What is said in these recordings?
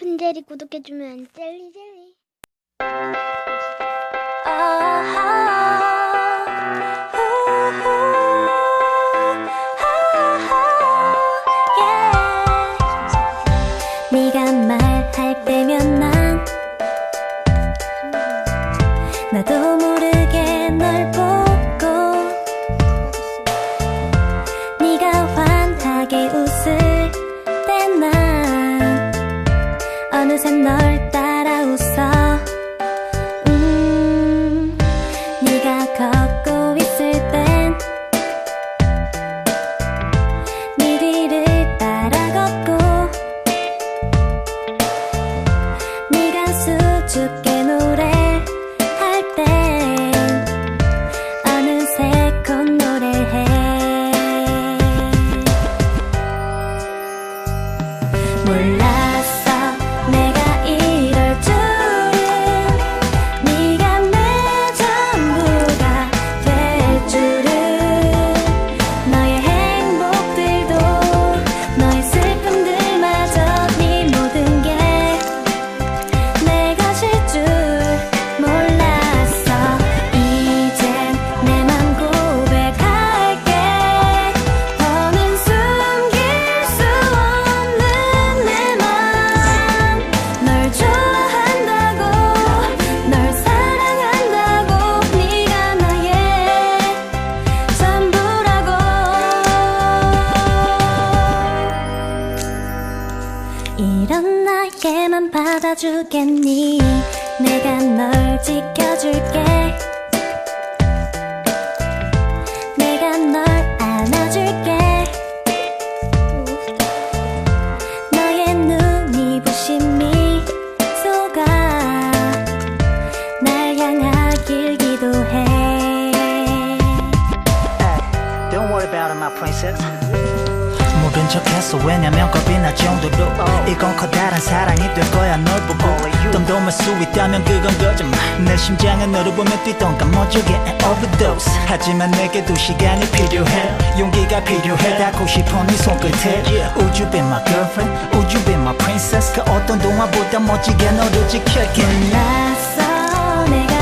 분들이 구독해주면 젤리 젤리. 네가 말할 때면 난나 수줍게 나에만 받아주겠니? 내가 널 지켜줄게. 내가 널 안아줄게. 너의 눈이 부신 미소가 날 향하길 기도해. Princess. 모른 척했어 왜냐면 겁이 날 정도로. 이건 커다란 사랑이 될 거야 널 보고. 덤덤할 수 있다면 그건 거짓말. 내 심장은 너를 보면 뛰던가 멋지게 overdose. 하지만 내게도 시간이 필요해. 용기가 필요해. 닿고 싶어 네 손끝에. Would you be my girlfriend? Would you be my princess? 그 어떤 동화보다 멋지게 너를 지킬게. 몰랐어 내가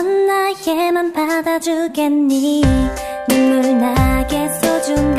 이런 나에만 받아주겠니? 눈물 나게 소중